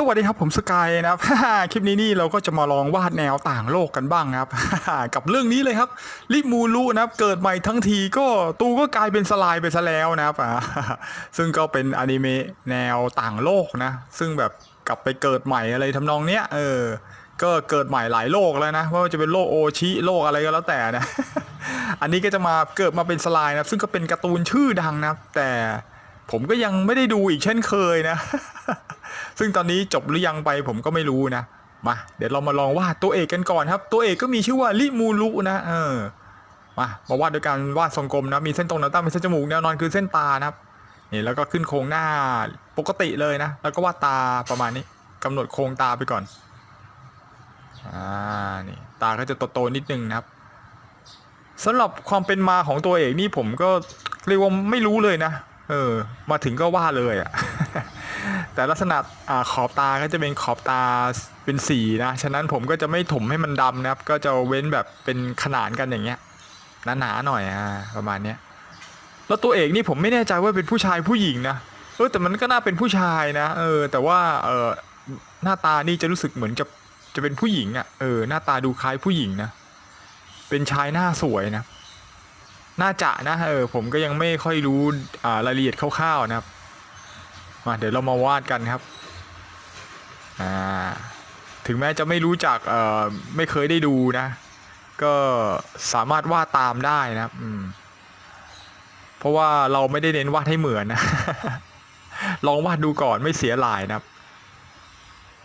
สวัสดีครับผมสกายนะครับ คลิปนี้นี่เราก็จะมาลองวาดแนวต่างโลกกันบ้างครับ กับเรื่องนี้เลยครับริมูรุนะครับเกิดใหม่ทั้งทีก็ตูก็กลายเป็นสลายไปซะแล้วนะครับซึ่งก็เป็นอนิเมะแนวต่างโลกนะ ซึ่งแบบกลับไปเกิดใหม่อะไรทำนองเนี้ยเออก็เกิดใหม่หลายโลกแล้วนะไม่ว่าจะเป็นโลกโอชิโลกอะไรก็แล้วแต่นะอันนี้ก็จะมาเกิดมาเป็นสลายนะซึ่งก็เป็นการ์ตูนชื่อดังนะแต่ผมก็ยังไม่ได้ดูอีกเช่นเคยนะ ซึ่งตอนนี้จบหรือยังไปผมก็ไม่รู้นะมาเดี๋ยวเรามาลองวาดตัวเอกกันก่อนครับ ตัวเอกก็มีชื่อว่าลิมูรุนะเออมามาวาดโดยการวาดทรงกลมนะมีเส้นตรงแนวตั้งมีเส้นจมูกแนวนอนคือเส้นตานะครับนี่แล้วก็ขึ้นโครงหน้าปกติเลยนะ แล้วก็วาดตาประมาณนี้กำหนดโครงตาไปก่อนอ่านี่ตาก็จะโตๆนิดนึงนะครับสำหรับความเป็นมาของตัวเอกนี่ผมก็เรียกว่าไม่รู้เลยนะ เออ มาถึงก็วาดเลยอะ่ะ แต่ลักษณะอขอบตาก็จะเป็นขอบตาเป็นสีนะฉะนั้นผมก็จะไม่ถมให้มันดำนะครับ ก็จะเว้นแบบเป็นขนานกันอย่างเงี้ยหนาๆหน่อยอ่าประมาณเนี้ยแล้วตัวเอกนี่ผมไม่แน่ใจว่าเป็นผู้ชายผู้หญิงนะเออแต่มันก็น่าเป็นผู้ชายนะเออแต่ว่าเออหน้าตานี่จะรู้สึกเหมือนจะจะเป็นผู้หญิงอะ่ะเออหน้าตาดูคล้ายผู้หญิงนะเป็นชายหน้าสวยนะน่าจะนะเออผมก็ยังไม่ค่อยรู้อ่ารายละเอียดคร่าวๆนะครับ มาเดี๋ยวเรามาวาดกันครับอ่าถึงแม้จะไม่รู้จักเอ่อไม่เคยได้ดูนะ ก็สามารถวาดตามได้นะครับอืมเพราะว่าเราไม่ได้เน้นวาดให้เหมือนนะลองวาดดูก่อนไม่เสียหลายนะครับ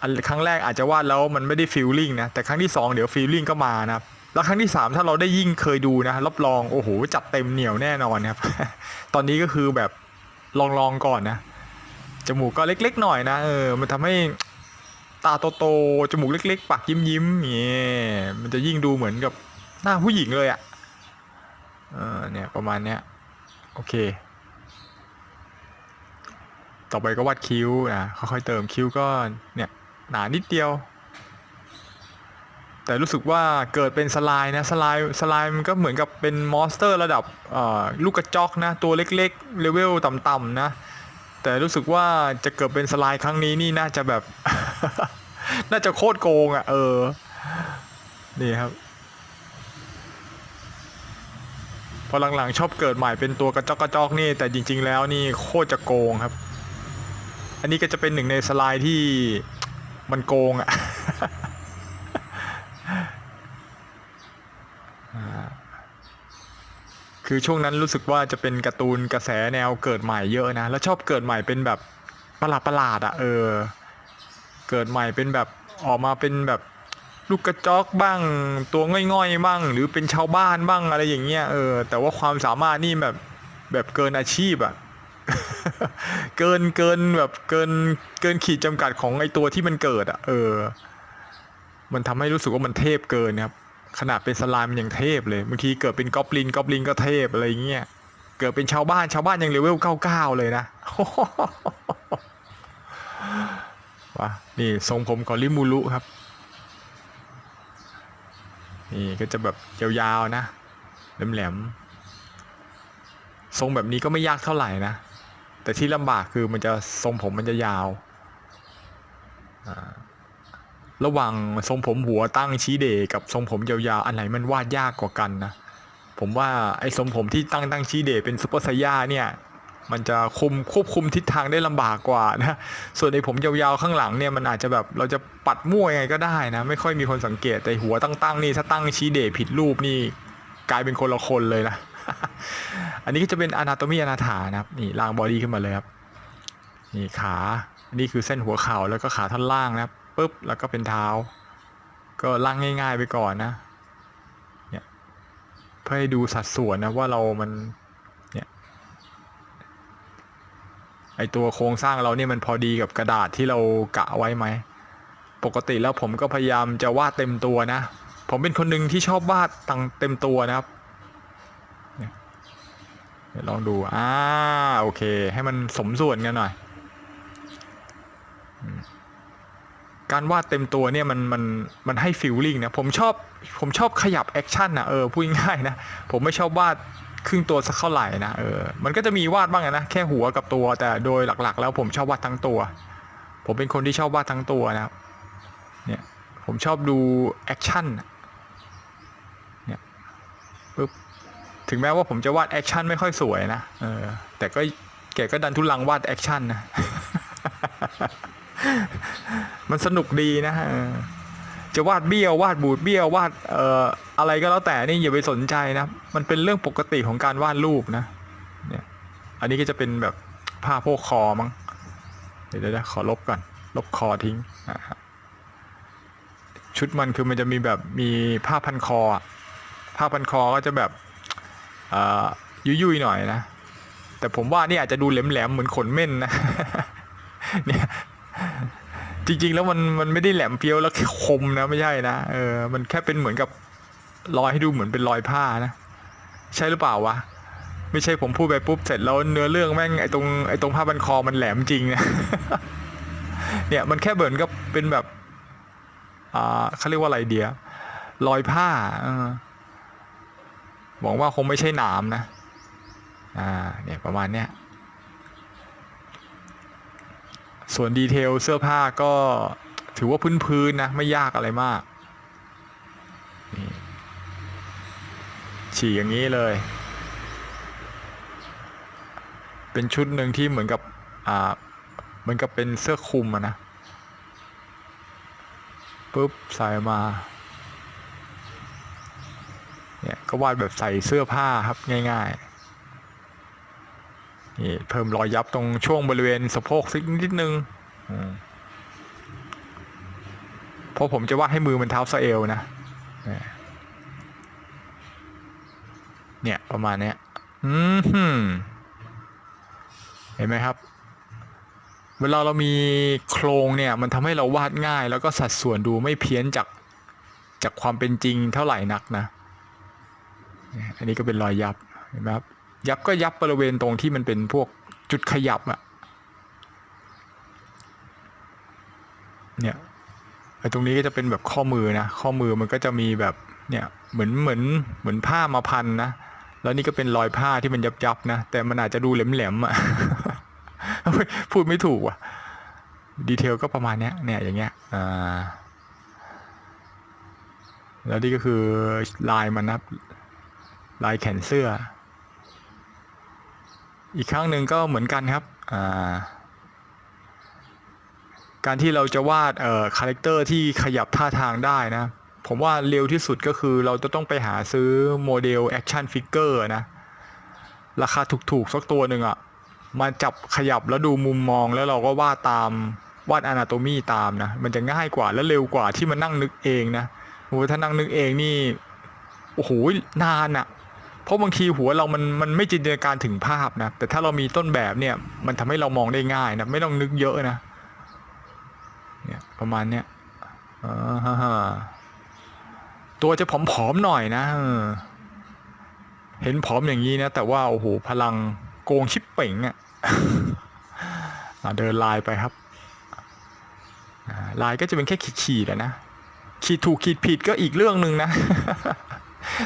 อันครั้งแรกอาจจะวาดแล้วมันไม่ได้ฟีลลิ่งนะแต่ครั้งที่สองเดี๋ยวฟีลลิ่งก็มานะครับแล้วครั้งที่สามถ้าเราได้ยิ่งเคยดูนะรับรองโอ้โหจัดเต็มเหนียวแน่นอนครับ ตอนนี้ก็คือแบบลองลองๆก่อนนะ จมูกก็เล็กๆหน่อยนะเออมันทำให้ตาโตๆจมูกเล็ก ๆ ปากยิ้มๆอย่างเงี้ยมันจะยิ่งดูเหมือนกับหน้าผู้หญิงเลยอะ่ะเออเนี่ยประมาณเนี้ยโอเค ต่อไปก็วาดคิ้วนะค่อยๆเติมคิ้วก็เนี่ยหนานิดเดียว แต่รู้สึกว่าเกิดเป็นสไลด์นะสไลด์สไลด์มันก็เหมือนกับเป็นมอนสเตอร์ระดับอ่อลูกกระจอกนะ ตัวเล็กๆเลเวลต่ำๆนะ แต่รู้สึกว่าจะเกิดเป็นสไลด์ครั้งนี้นี่น่าจะแบบ น่าจะโคตรโกงอะ่ะ เออ นี่ครับ พอหลังๆชอบเกิดใหม่เป็นตัวกระจอกกระจอกนี่ แต่จริง ๆ แล้วนี่โคตรจะโกงครับ อันนี้ก็จะเป็นหนึ่งในสไลด์ที่มันโกงอะ่ะ คือช่วงนั้นรู้สึกว่าจะเป็นการ์ตูนกระแสแนวเกิดใหม่เยอะนะ แล้วชอบเกิดใหม่เป็นแบบประหลาดประหลาดอะเออ เกิดใหม่เป็นแบบออกมาเป็นแบบลูกกระจอกบ้าง ตัวง่อยๆบ้าง หรือเป็นชาวบ้านบ้างอะไรอย่างเงี้ยเออ แต่ว่าความสามารถนี่แบบแบบเกินอาชีพอะเกินเกินแบบเกินเกินขีดจำกัดของไอตัวที่มันเกิดอะเออ มันทำให้รู้สึกว่ามันเทพเกินครับ ขนาดเป็นสไลม์มันยังเทพเลยบางทีเกิดเป็นกอบลินกอบลินก็เทพอะไรเงี้ยเกิดเป็นชาวบ้านชาวบ้านยังเลเวลเก้าเก้าเลยนะว่ะนี่ทรงผมของริมูรุครับ นี่ก็จะแบบยาวๆนะแหลมๆทรงแบบนี้ก็ไม่ยากเท่าไหร่นะ แต่ที่ลำบากคือมันจะทรงผมมันจะยาวอ่า ระหว่างทรงผมหัวตั้งชี้เดกับทรงผมยาวๆ อันไหนมันวาดยากกว่ากันนะ ผมว่าไอ้ทรงผมที่ตั้งตั้งชี้เดเป็นซุปเปอร์ไซย่าเนี่ย มันจะคุมควบคุมทิศทางได้ลำบากกว่านะ ส่วนไอ้ผมยาวๆข้างหลังเนี่ยมันอาจจะแบบเราจะปัดมั่วยังไงก็ได้นะ ไม่ค่อยมีคนสังเกตแต่หัวตั้งๆนี่ถ้าตั้งชี้เดผิดรูปนี่กลายเป็นคนละคนเลยนะ อันนี้ก็จะเป็นอนาโตมีอนาถานะครับนี่ล่างบอดี้ขึ้นมาเลยครับ นี่ขานนี้คือเส้นหัวเข่าแล้วก็ขาท่อนล่างนะครับ ปุ๊บแล้วก็เป็นเท้า ก็ล่างง่าย ๆ ไปก่อนนะ เนี่ยเพื่อให้ดูสัดส่วนนะว่าเรามันเนี่ยไอตัวโครงสร้างเราเนี่ยมันพอดีกับกระดาษที่เรากะไว้ไหมปกติแล้วผมก็พยายามจะวาดเต็มตัวนะ ผมเป็นคนหนึ่งที่ชอบวาดตังเต็มตัวนะครับลองดูอ่าโอเค ให้มันสมส่วนกันหน่อย การวาดเต็มตัวเนี่ยมันมันมันให้ฟิลลิ่งนะผมชอบผมชอบขยับแอคชั่นนะเออพูดง่ายนะผมไม่ชอบวาดครึ่งตัวสักเท่าไหร่นะเออมันก็จะมีวาดบ้างนะแค่หัวกับตัวแต่โดยหลักๆ แล้วผมชอบวาดทั้งตัว ผมเป็นคนที่ชอบวาดทั้งตัวนะเนี่ยผมชอบดูแอคชั่นเนี่ยปึ๊บถึงแม้ว่าผมจะวาดแอคชั่นไม่ค่อยสวยนะเออแต่ก็แกก็ดันทุลังวาดแอคชั่นนะ มันสนุกดีนะเออจะวาดเบี้ยววาดบูดเบี้ยววาดเอ่ออะไรก็แล้วแต่นี่อย่าไปสนใจนะ มันเป็นเรื่องปกติของการวาดรูปนะ เนี่ย อันนี้ก็จะเป็นแบบผ้าโพกคอมั้ง เดี๋ยวเดี๋ยวขอลบก่อน ลบคอทิ้ง ชุดมันคือมันจะมีแบบมีผ้าพันคอ ผ้าพันคอก็จะแบบเอ่อยุยๆหน่อยนะ แต่ผมว่านี่อาจจะดูแหลมๆเหมือนขนเม่นนะ เนี่ย จริง ๆ แล้วมันมันไม่ได้แหลมเฟี้ยวแล้วคมนะไม่ใช่นะเออ มันแค่เป็นเหมือนกับรอยให้ดูเหมือนเป็นรอยผ้านะใช่หรือเปล่าวะไม่ใช่ผมพูดไปปุ๊บเสร็จแล้วเนื้อเรื่องแม่งไอตรงไอตรงผ้าบันคอมันแหลมจริงนะเนี่ยมันแค่เหมือนกับเป็นแบบอ่าเขาเรียกว่าอะไรเดียรอยผ้าเออหวังว่าคงไม่ใช่หนามนะ อ่า เนี่ยประมาณเนี้ย ส่วนดีเทลเสื้อผ้าก็ถือว่าพื้นๆนะไม่ยากอะไรมากนี่ฉีกอย่างนี้เลย เป็นชุดหนึ่งที่เหมือนกับ อ่า เหมือนกับเป็นเสื้อคลุมอะนะปุ๊บใส่มา เนี่ย ก็วาดแบบใส่เสื้อผ้าครับง่าย ๆ นี่เพิ่มรอยยับตรงช่วงบริเวณสะโพกสักนิดนึงเพราะผมจะวาดให้มือมันเท้าสะเอวนะ เนี่ยประมาณเนี้ยอืมเห็นไหมครับ เวลาเรามีโครงเนี่ย มันทำให้เราวาดง่าย แล้วก็สัดส่วนดูไม่เพี้ยนจากจากความเป็นจริงเท่าไหร่นักนะ อันนี้ก็เป็นรอยยับเห็นไหมครับ ยับก็ยับบริเวณตรงที่มันเป็นพวกจุดขยับอะเนี่ยไอ้ตรงนี้ก็จะเป็นแบบข้อมือนะ ข้อมือมันก็จะมีแบบเนี่ยเหมือนเหมือนเหมือนผ้ามาพันนะ แล้วนี่ก็เป็นรอยผ้าที่มันยับยับนะ แต่มันอาจจะดูแหลมๆอะพูดไม่ถูกว่ะ ดีเทลก็ประมาณเนี้ยเนี่ยอย่างเงี้ยอ่าแล้วนี่ก็คือลายมันนะลายแขนเสื้อ อีกครั้งหนึ่งก็เหมือนกันครับาการที่เราจะวาดคาแรคเตอร์ที่ขยับท่าทางได้นะ ผมว่าเร็วที่สุดก็คือเราจะต้องไปหาซื้อโมเดลแอคชั่นฟิกเกอร์นะ ราคาถูกๆสักตัวหนึ่งอะมาจับขยับแล้วดูมุมมองแล้วเราก็วาดตามวาดอนาโตมีตามนะ มันจะง่ายกว่าและเร็วกว่าที่มานั่งนึกเองนะโอ้ถ้านั่งนึกเองนี่ โอ้โห นานอะ เพราะบางทีหัวเรามันมันไม่จินตนาการถึงภาพนะ แต่ถ้าเรามีต้นแบบเนี่ย มันทำให้เรามองได้ง่ายนะ ไม่ต้องนึกเยอะนะ เนี่ยประมาณเนี้ยอ่าฮะฮะตัวจะผอมๆหน่อยนะเห็นผอมอย่างนี้นะ แต่ว่าโอ้โหพลังโกงชิปเป่งอะ่ะเดินลายไปครับลายก็จะเป็นแค่ขีดๆอะนะขีดถูกขีดผิดก็อีกเรื่องหนึ่งนะ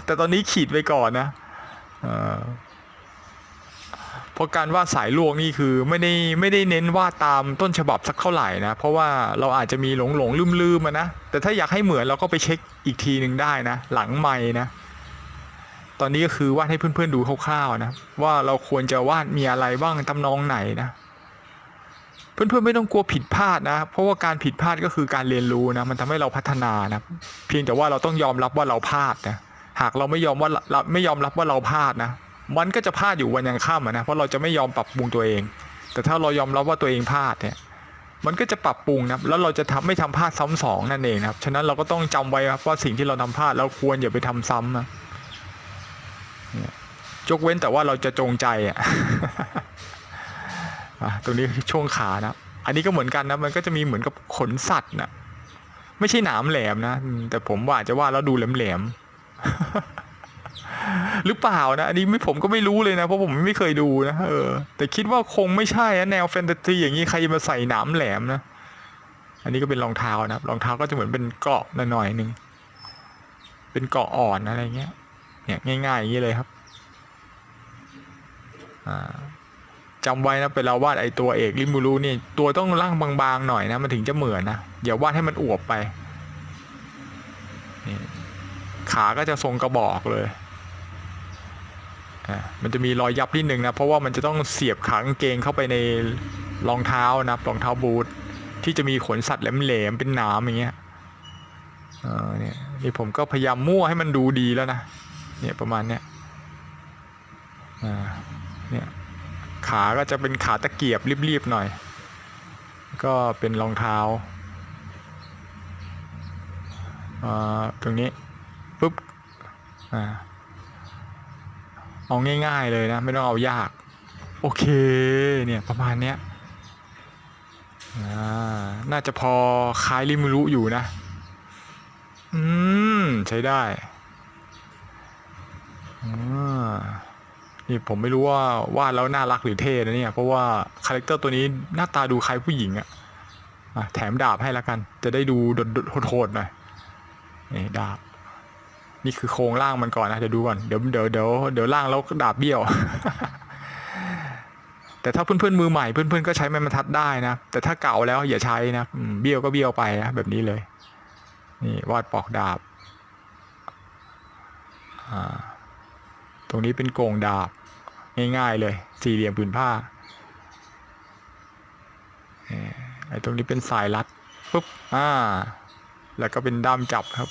แต่ตอนนี้ขีดไปก่อนนะ เพราะการวาดสายลวงนี่คือไม่ได้ไม่ได้เน้นวาดตามต้นฉบับสักเท่าไหร่นะ เพราะว่าเราอาจจะมีหลงหลงลืมลืมนะ แต่ถ้าอยากให้เหมือนเราก็ไปเช็คอีกทีหนึ่งได้นะ หลังไม้นะ ตอนนี้ก็คือวาดให้เพื่อนๆดูคร่าวๆนะ ว่าเราควรจะวาดมีอะไรบ้างตำนองไหนนะเพื่อนๆไม่ต้องกลัวผิดพลาดนะ เพราะว่าการผิดพลาดก็คือการเรียนรู้นะ มันทำให้เราพัฒนานะ เพียงแต่ว่าเราต้องยอมรับว่าเราพลาดนะ หากเราไม่ยอมว่าเราไม่ยอมรับว่าเราพลาดนะ มันก็จะพลาดอยู่วันยังค่ำนะเพราะเราจะไม่ยอมปรับปรุงตัวเอง แต่ถ้าเรายอมรับว่าตัวเองพลาดเนี่ยมันก็จะปรับปรุงนะแล้วเราจะทำไม่ทำพลาดซ้ำสองนั่นเองนะครับฉะนั้นเราก็ต้องจำไว้ครับว่าสิ่งที่เราทำพลาดเราควรอย่าไปทำซ้ำนะยกเว้นแต่ว่าเราจะจงใจอะตรงนี้ช่วงขานะ อันนี้ก็เหมือนกันนะมันก็จะมีเหมือนกับขนสัตว์นะไม่ใช่หนามแหลมนะแต่ผมว่าอาจจะว่าแล้วดูแหลมๆ หรือเปล่านะ อันนี้ไม่ผมก็ไม่รู้เลยนะ เพราะผมไม่เคยดูนะเออ แต่คิดว่าคงไม่ใช่นะแนวแฟนตาซีอย่างนี้ใครจะมาใส่หนามแหลมนะ อันนี้ก็เป็นรองเท้านะรองเท้าก็จะเหมือนเป็นเกราะหน่อยๆหนึ่งเป็นเกราะอ่อนอะไรเงี้ย เนี่ยง่ายๆอย่างนี้เลยครับจำไว้นะเป็นเราวาดไอตัวเอกริมูรุนี่ตัวต้องร่างบางๆหน่อยนะมันถึงจะเหมือนนะอย่าวาดให้มันอวบไปนี่ ขาก็จะทรงกระบอกเลยอะมันจะมีรอยยับนิดนึงนะ เพราะว่ามันจะต้องเสียบขากางเกงเข้าไปในรองเท้านะรองเท้าบูทที่จะมีขนสัตว์แหลมๆเป็นหนามอย่างเงี้ยเออเนี่ยนี่ผมก็พยายามมั่วให้มันดูดีแล้วนะ เนี่ยประมาณเนี้ยอ่าเนี่ยขาก็จะเป็นขาตะเกียบรีบๆหน่อย ก็เป็นรองเท้าอ่าตรงนี้ ปุ๊บอ่าเอาง่าย ๆ เลยนะ ไม่ต้องเอายาก โอเค เนี่ย ประมาณเนี้ยอ่าน่าจะพอคล้ายริมูรุอยู่นะ อืม ใช้ได้อ่านี่ผมไม่รู้ว่าวาดแล้วน่ารักหรือเท่นะเนี่ย เพราะว่าคาแรคเตอร์ตัวนี้หน้าตาดูคล้ายผู้หญิงอะแถมดาบให้แล้วกัน จะได้ดูโดดโหดๆหน่อยนี่ดาบ นี่คือโครงร่างมันก่อนนะเดี๋ยวดูก่อนเดี๋ยวเดี๋ยวเดี๋ยวเดี๋ยวร่างแล้วดาบเบี้ยว แต่ถ้าเพื่อนๆมือใหม่เพื่อนๆก็ใช้ไม้บรรทัดได้นะแต่ถ้าเก่าแล้วอย่าใช้นะเบี้ยวก็เบี้ยวไปนะแบบนี้เลยนี่วาดปอกดาบตรงนี้เป็นโกงดาบง่ายๆเลย สี่เหลี่ยมผืนผ้าไอ้ตรงนี้เป็นสายรัดปุ๊บอ่า แล้วก็เป็นด้ามจับครับ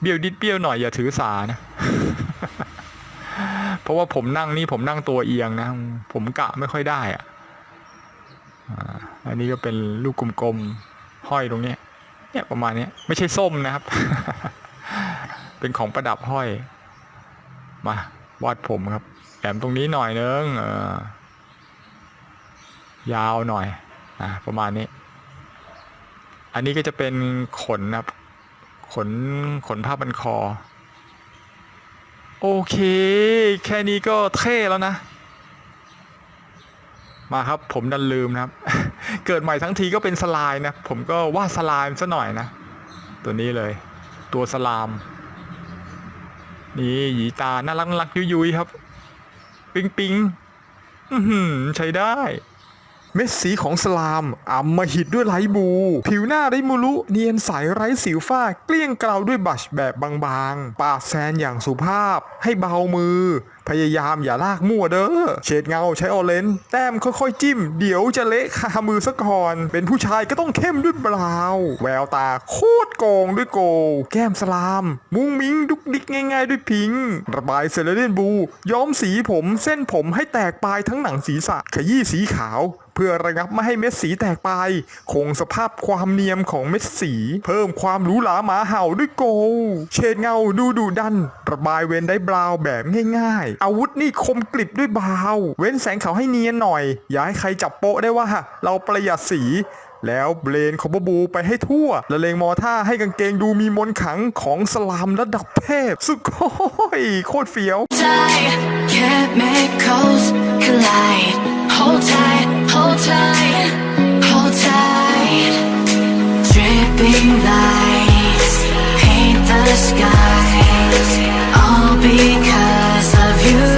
เบี้ยวดิดเบี้ยวหน่อยอย่าถือสานะ เพราะว่าผมนั่งนี่ผมนั่งตัวเอียงนะ ผมกะไม่ค่อยได้อะอันนี้ก็เป็นลูกกลมๆห้อยตรงนี้เนี่ยประมาณนี้ไม่ใช่ส้มนะครับ เป็นของประดับห้อย มาวาดผมครับแหลมตรงนี้หน่อยนึงเออยาวหน่อยอ่าประมาณนี้ อันนี้ก็จะเป็นขนนะครับ ขนขนผ้าบันคอ โอเค แค่นี้ก็เท่แล้วนะ มาครับผมดันลืมนะครับ เกิดใหม่ทั้งทีก็เป็นสลายนะ ผมก็วาดสลามซะหน่อยนะ ตัวนี้เลย ตัวสลาม นี่หยีตา น่ารักน่ารักยุยยุยครับ ปิงปิงใช้ได้ เม็ดสีของสลามอำมมหิตด้วยไลบู ผิวหน้าไร้มูลุเนียนใสไร้สิวฝ้า เกลี้ยงเกลาด้วยบัชแบบบางๆ ปาดแซนอย่างสุภาพ ให้เบามือ พยายามอย่าลากมั่วเด้อ เฉดเงาใช้ออเรนแต้มค่อยๆจิ้ม เดี๋ยวจะเละคามือซะก่อน เป็นผู้ชายก็ต้องเข้มด้วยบราวน์แววตาโคตรโกงด้วยโก แก้มสลาม มุ้งมิ้งดุกดิกง่ายๆด้วยพิง ระบายเซเลเดนบู ย้อมสีผมเส้นผมให้แตกปลายทั้งหนังศีรษะ ขยี้สีขาว เพื่อระงับไม่ให้เม็ดสีแตกไป คงสภาพความเนียมของเม็ดสี เพิ่มความหรูหราหมาเห่าด้วยโกเฉดเงาดูดุดัน ระบายเว้นได้บราวแบบง่ายๆ อาวุธนี่คมกริบด้วยบราว เว้นแสงขาวให้เนียนหน่อย อย่าให้ใครจับโปะได้ว่า เราประหยัดสีแล้วเบรนคอมบบูไปให้ทั่ว ละเลงมอท่าให้กางเกงดูมีมนขังของสลามระดับเทพ สุดโค้ยโคตรเฟี้ยว die. Hold tight, hold tight, hold tight. Dripping lights paint the skies All because of you.